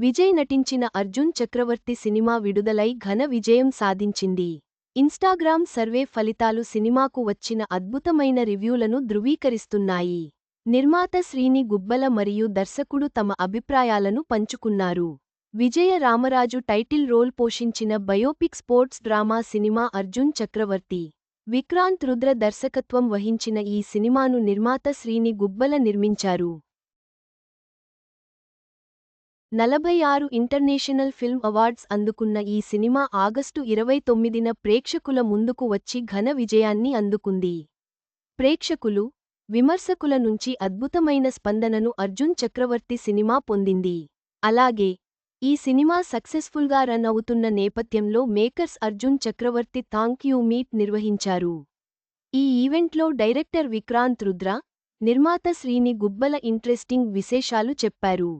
విజయ్ నటించిన అర్జున్ చక్రవర్తి సినిమా విడుదలై ఘన విజయం సాధించింది. ఇన్స్టాగ్రామ్ సర్వే ఫలితాలు సినిమాకు వచ్చిన అద్భుతమైన రివ్యూలను ధృవీకరిస్తున్నాయి. నిర్మాత శ్రీని గుబ్బల మరియు దర్శకుడు తమ అభిప్రాయాలను పంచుకున్నారు. విజయ రామరాజు టైటిల్ రోల్ పోషించిన biopic sports drama cinema Arjun Chakravarthy. Vikrant Rudra దర్శకత్వం వహించిన ఈ సినిమాను నిర్మాత శ్రీని గుబ్బల నిర్మించారు. నలభై ఆరు ఇంటర్నేషనల్ ఫిల్మ్ అవార్డ్స్ అందుకున్న ఈ సినిమా ఆగస్టు ఇరవై తొమ్మిదిన ప్రేక్షకుల ముందుకు వచ్చి ఘన విజయాన్ని అందుకుంది. ప్రేక్షకులు విమర్శకుల నుంచి అద్భుతమైన స్పందనను అర్జున్ చక్రవర్తి సినిమా పొందింది. అలాగే ఈ సినిమా సక్సెస్ఫుల్గా రన్ అవుతున్న నేపథ్యంలో makers Arjun Chakravarthy thank you meet నిర్వహించారు. ఈ ఈవెంట్లో డైరెక్టర్ విక్రాంత్ రుద్ర నిర్మాత శ్రీని గుబ్బల ఇంట్రెస్టింగ్ విశేషాలు చెప్పారు.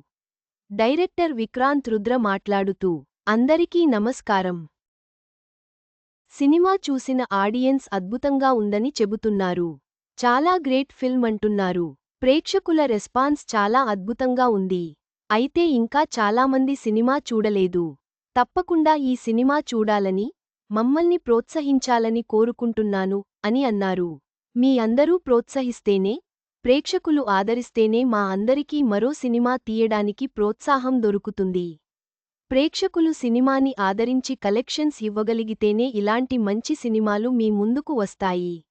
డైరెక్టర్ విక్రాంత్ రుద్ర మాట్లాడుతూ అందరికీ నమస్కారం. సినిమా చూసిన ఆడియన్స్ అద్భుతంగా ఉందని చెబుతున్నారు. చాలా గ్రేట్ ఫిల్మ్ అంటున్నారు. ప్రేక్షకుల రెస్పాన్స్ చాలా అద్భుతంగా ఉంది. అయితే ఇంకా చాలామంది సినిమా చూడలేదు. తప్పకుండా ఈ సినిమా చూడాలని మమ్మల్ని ప్రోత్సహించాలని కోరుకుంటున్నాను అని అన్నారు. మీ అందరూ ప్రోత్సహిస్తేనే ప్రేక్షకులు ఆదరిస్తేనే మా అందరికీ మరో సినిమా తీయడానికి ప్రోత్సాహం దొరుకుతుంది. ప్రేక్షకులు సినిమాని ఆదరించి కలెక్షన్స్ ఇవ్వగలిగితేనే ఇలాంటి మంచి సినిమాలు మీ ముందుకు వస్తాయి.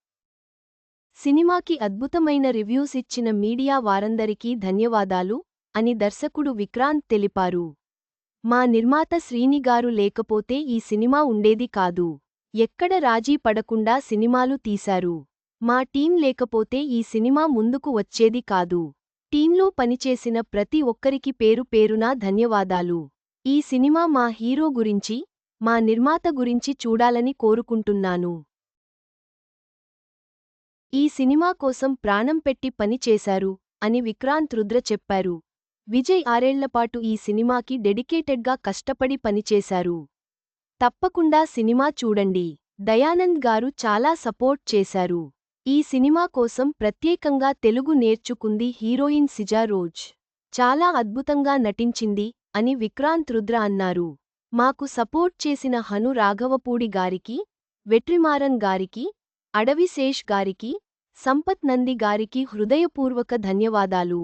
సినిమాకి అద్భుతమైన రివ్యూస్ ఇచ్చిన మీడియా వారందరికీ ధన్యవాదాలు అని దర్శకుడు విక్రాంత్ తెలిపారు. మా నిర్మాత శ్రీనిగారు లేకపోతే ఈ సినిమా ఉండేది కాదు. ఎక్కడ రాజీ పడకుండా సినిమాలు తీశారు. మా టీం లేకపోతే ఈ సినిమా ముందుకు వచ్చేది కాదు. టీంలో పనిచేసిన ప్రతి ఒక్కరికి పేరు పేరునా ధన్యవాదాలు. ఈ సినిమా మా హీరో గురించి మా నిర్మాత గురించి చూడాలని కోరుకుంటున్నాను. ఈ సినిమా కోసం ప్రాణం పెట్టి పనిచేశారు అని విక్రాంత్ రుద్ర చెప్పారు. విజయ్ ఆరేళ్ళపాటు ఈ సినిమాకి డెడికేటెడ్గా కష్టపడి పనిచేశారు. తప్పకుండా సినిమా చూడండి. దయానంద్ గారు చాలా సపోర్ట్ చేశారు. ఈ సినిమా కోసం ప్రత్యేకంగా తెలుగు నేర్చుకుంది హీరోయిన్ సిజా రోజ్. చాలా అద్భుతంగా నటించింది అని విక్రాంత్ రుద్ర అన్నారు. మాకు సపోర్ట్ చేసిన హను రాఘవపూడి గారికి వెట్రిమారన్ గారికి అడవిశేష్ గారికి సంపత్ నంది గారికి హృదయపూర్వక ధన్యవాదాలు.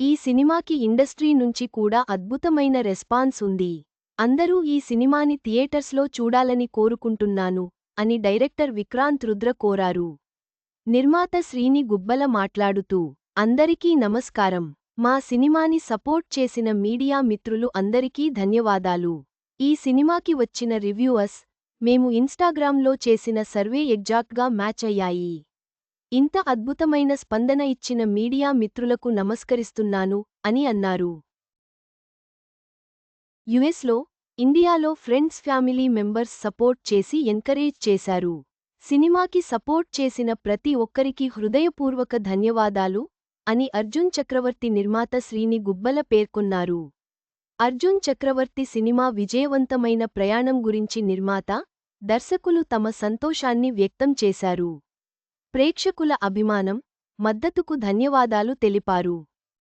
ఈ సినిమాకి ఇండస్ట్రీ నుంచి కూడా అద్భుతమైన రెస్పాన్స్ ఉంది. అందరూ ఈ సినిమాని థియేటర్స్లో చూడాలని కోరుకుంటున్నాను. అని డైరెక్టర్ విక్రాంత్ రుద్ర కోరారు. నిర్మాత శ్రీని గుబ్బల మాట్లాడుతూ అందరికీ నమస్కారం. మా సినిమాని సపోర్ట్ చేసిన మీడియా మిత్రులు అందరికీ ధన్యవాదాలు. ఈ సినిమాకి వచ్చిన రివ్యూవర్స్ మేము ఇన్స్టాగ్రామ్లో చేసిన సర్వే ఎగ్జాక్ట్గా మ్యాచ్ అయ్యాయి. ఇంత అద్భుతమైన స్పందన ఇచ్చిన మీడియా మిత్రులకు నమస్కరిస్తున్నాను అని అన్నారు. యుఎస్లో ఇండియాలో ఫ్రెండ్స్ ఫ్యామిలీ మెంబర్స్ సపోర్ట్ చేసి ఎంకరేజ్ చేశారు. సినిమాకి సపోర్ట్ చేసిన ప్రతి ఒక్కరికి హృదయపూర్వక ధన్యవాదాలు అని అర్జున్ చక్రవర్తి నిర్మాత శ్రీని గుబ్బల పేర్కొన్నారు. అర్జున్ చక్రవర్తి సినిమా విజయవంతమైన ప్రయాణం గురించి నిర్మాత దర్శకులు తమ సంతోషాన్ని వ్యక్తం చేశారు. ప్రేక్షకుల అభిమానం మద్దతుకు ధన్యవాదాలు తెలిపారు.